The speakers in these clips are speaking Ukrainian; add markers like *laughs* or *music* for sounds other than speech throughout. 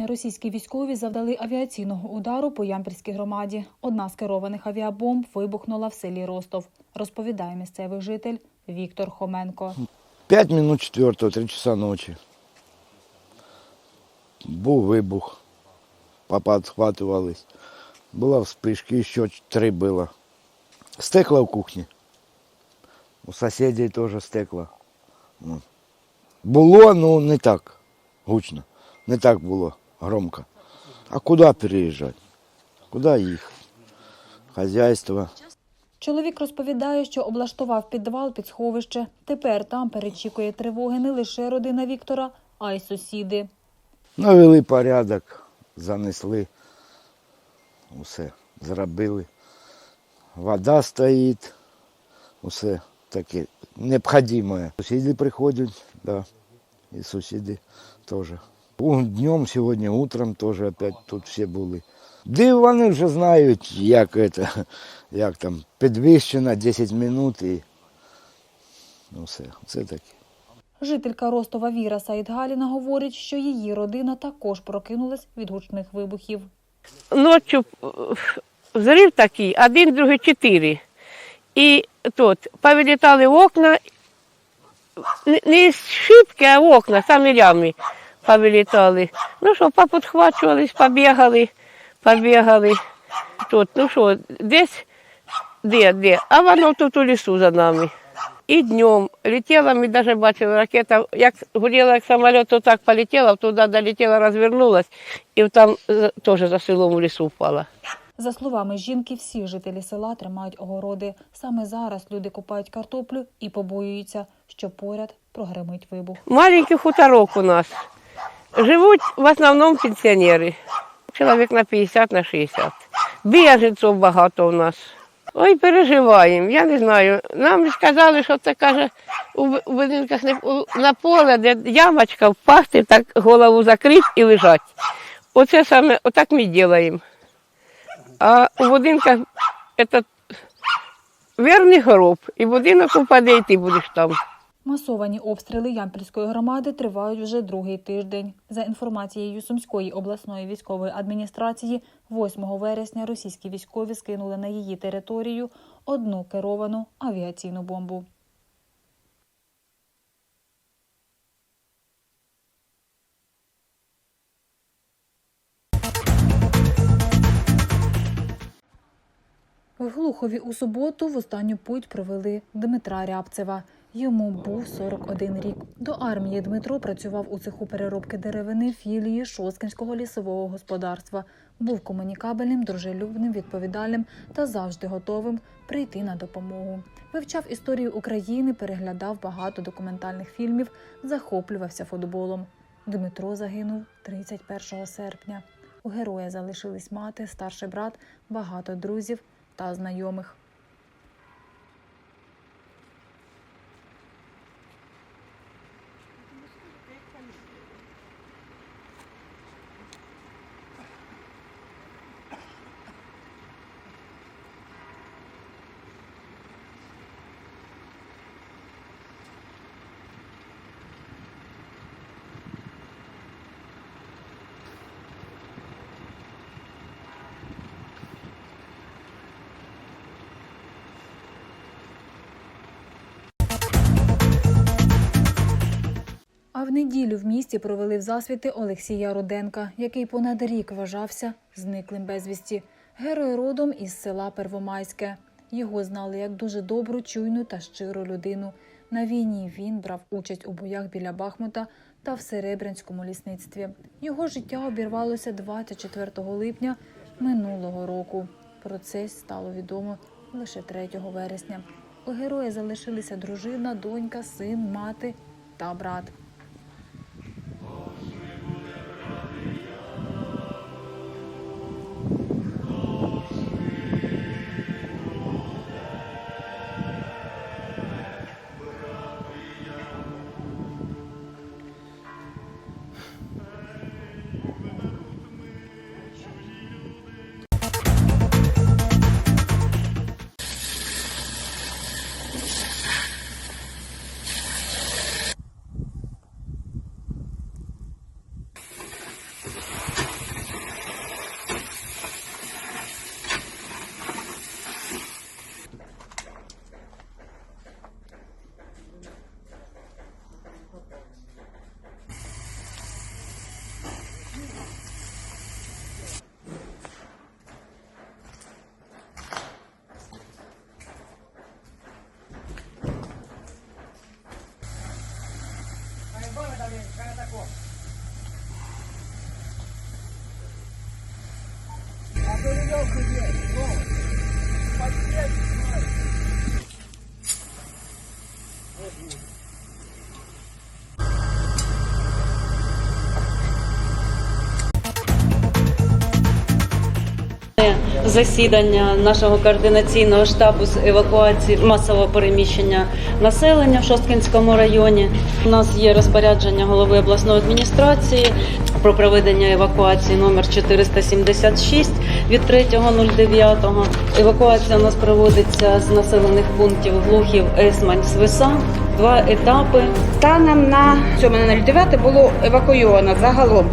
вересня російські військові завдали авіаційного удару по Ямпільській громаді. Одна з керованих авіабомб вибухнула в селі Ростов, розповідає місцевий житель Віктор Хоменко. П'ять минут четвертого, три часа ночі. Був вибух. Папа схватувались. Була вспишка, ще три було. Стекла в кухні. У сусідів теж стекла. Було, ну не так гучно. Не так було громко. А куди переїжджати? Куди їхати? Хазяйство. Чоловік розповідає, що облаштував підвал під сховище. Тепер там перечікує тривоги не лише родина Віктора, а й сусіди. Навели порядок, занесли, усе зробили. Вода стоїть, усе таке необхідне. Сусіди приходять, да, і сусіди теж. У- Днем сьогодні, утром теж опять тут всі були. Де вони вже знають, як, это, *laughs* як там підвищено 10 минут і ну, все, це таке. Жителька Ростова Віра Саїдгаліна говорить, що її родина також прокинулась від гучних вибухів. ночью е, взрыв такий, один, другий, чотири. І тут повилітали окна, не- не з шибки, а окна, самі рями повилітали. Ну що, поподхвачувались, побігали, побігали. Тут, ну що, десь, де, де, а воно тут у лісу за нами. І днем летіла, ми навіть бачили, ракета, як горіла як самоліт, то так полетіла, туди долетіла, розвернулась, і там е, теж за селом у лісу впала. За словами жінки, всі жителі села тримають огороди. Саме зараз люди купають картоплю і побоюються, що поряд прогремить вибух. Маленький хуторок у нас. Живуть в основному пенсіонери. Чоловік на 50, на 60. Біженців багато у нас. Ой, переживаємо. Я не знаю. Нам сказали, що це каже у будинках на поле, де ямочка впасти, так голову закрити і лежать. Оце саме, отак ми робимо. А у будинках це верний гроб, і будинок упаде, і ти будеш там. Масовані обстріли Ямпільської громади тривають вже другий тиждень. За інформацією Сумської обласної військової адміністрації, 8 вересня російські військові скинули на її територію одну керовану авіаційну бомбу. В Глухові у суботу в останню путь провели Дмитра Рябцева. Йому був 41 рік. До армії Дмитро працював у цеху переробки деревини філії Шоскінського лісового господарства. Був комунікабельним, дружелюбним, відповідальним та завжди готовим прийти на допомогу. Вивчав історію України, переглядав багато документальних фільмів, захоплювався футболом. Дмитро загинув 31 серпня. У героя залишились мати, старший брат, багато друзів та знайомих. Неділю в місті провели в засвіти Олексія Руденка, який понад рік вважався зниклим безвісті. Герой родом із села Первомайське. Його знали як дуже добру, чуйну та щиру людину. На війні він брав участь у боях біля Бахмута та в Серебрянському лісництві. Його життя обірвалося 24 липня минулого року. Про це стало відомо лише 3 вересня. У героя залишилися дружина, донька, син, мати та брат. Засідання нашого координаційного штабу з евакуації масового переміщення населення в Шосткинському районі. У нас є розпорядження голови обласної адміністрації про проведення евакуації номер 476 від 3.09. Евакуація у нас проводиться з населених пунктів Глухів, Есмань, Свиса. Два етапи. Станом на 7.09 було евакуйовано загалом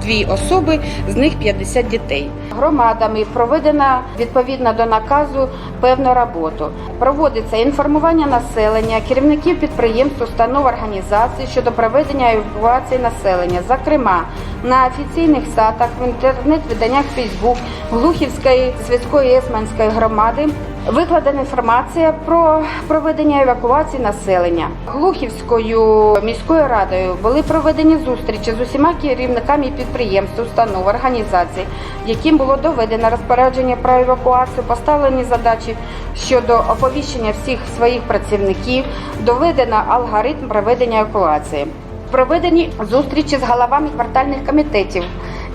242 особи, з них 50 дітей. Громадами проведена відповідно до наказу певну роботу. Проводиться інформування населення, керівників підприємств, установ організацій щодо проведення евакуації населення, зокрема на офіційних сайтах, в інтернет-виданнях Фейсбук, Глухівської сільської есманської громади Викладена інформація про проведення евакуації населення. Глухівською міською радою були проведені зустрічі з усіма керівниками підприємств, установ, організацій, яким було доведено розпорядження про евакуацію, поставлені задачі щодо оповіщення всіх своїх працівників, доведено алгоритм проведення евакуації. Проведені зустрічі з головами квартальних комітетів,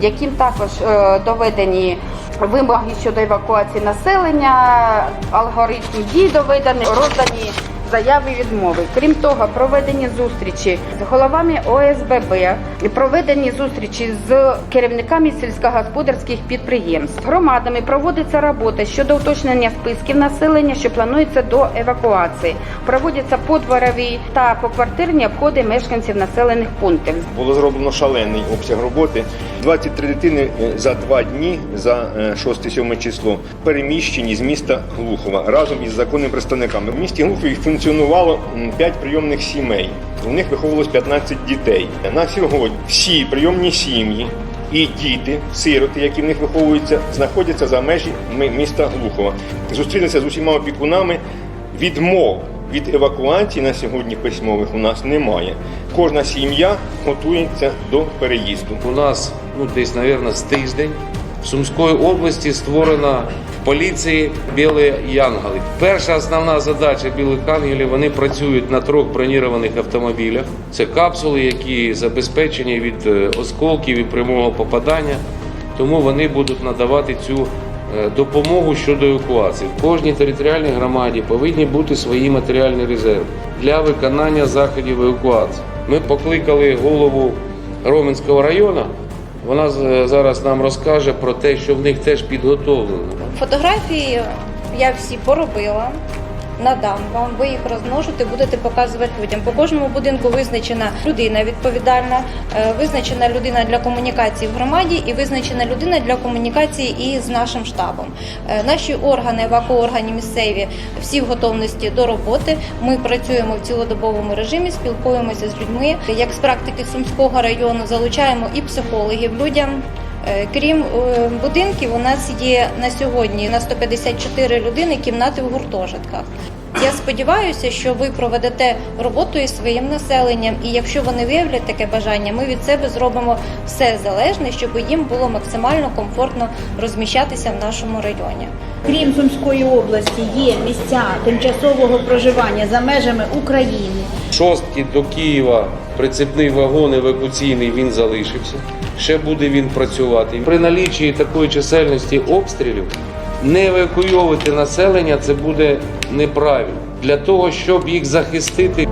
яким також е, доведені вимоги щодо евакуації населення, алгоритм дій доведені, роздані заяви відмови. Крім того, проведені зустрічі з головами ОСББ, проведені зустрічі з керівниками сільськогосподарських підприємств. Громадами проводиться робота щодо уточнення списків населення, що планується до евакуації. Проводяться подворові та поквартирні обходи мешканців населених пунктів. Було зроблено шалений обсяг роботи. 23 дитини е, за два дні, за е, 6-7 число, переміщені з міста Глухова разом із законними представниками. В місті Глухові функціонувало 5 прийомних сімей. У них виховувалось 15 дітей. На сьогодні всі прийомні сім'ї і діти, сироти, які в них виховуються, знаходяться за межі міста Глухова. Зустрілися з усіма опікунами. Відмов від евакуації на сьогодні письмових у нас немає. Кожна сім'я готується до переїзду. У нас ну десь, мабуть, з тиждень в Сумської області створена поліції Білі Янголи. Перша основна задача білих ангелів вони працюють на трьох бронірованих автомобілях. Це капсули, які забезпечені від е, осколків і прямого попадання. Тому вони будуть надавати цю е, допомогу щодо евакуації. В кожній територіальній громаді повинні бути свої матеріальні резерви для виконання заходів евакуації. Ми покликали голову Роменського району. Вона зараз нам розкаже про те, що в них теж підготовлено. Фотографії я всі поробила. Надам вам, ви їх розмножите, будете показувати людям. По кожному будинку визначена людина відповідальна, е, визначена людина для комунікації в громаді і визначена людина для комунікації із нашим штабом. Е, Наші органи, евакуоргані місцеві, всі в готовності до роботи. Ми працюємо в цілодобовому режимі, спілкуємося з людьми. Як з практики Сумського району залучаємо і психологів людям. Е, Крім е, будинків, у нас є на сьогодні на 154 людини кімнати в гуртожитках. Я сподіваюся, що ви проведете роботу із своїм населенням, і якщо вони виявлять таке бажання, ми від себе зробимо все залежне, щоб їм було максимально комфортно розміщатися в нашому районі. Крім Сумської області, є місця тимчасового проживання за межами України. Шостки до Києва прицепний вагон евакуаційний він залишився. Ще буде він працювати. При налічі такої чисельності обстрілів не евакуйовувати населення це буде неправильно. Для того, щоб їх захистити,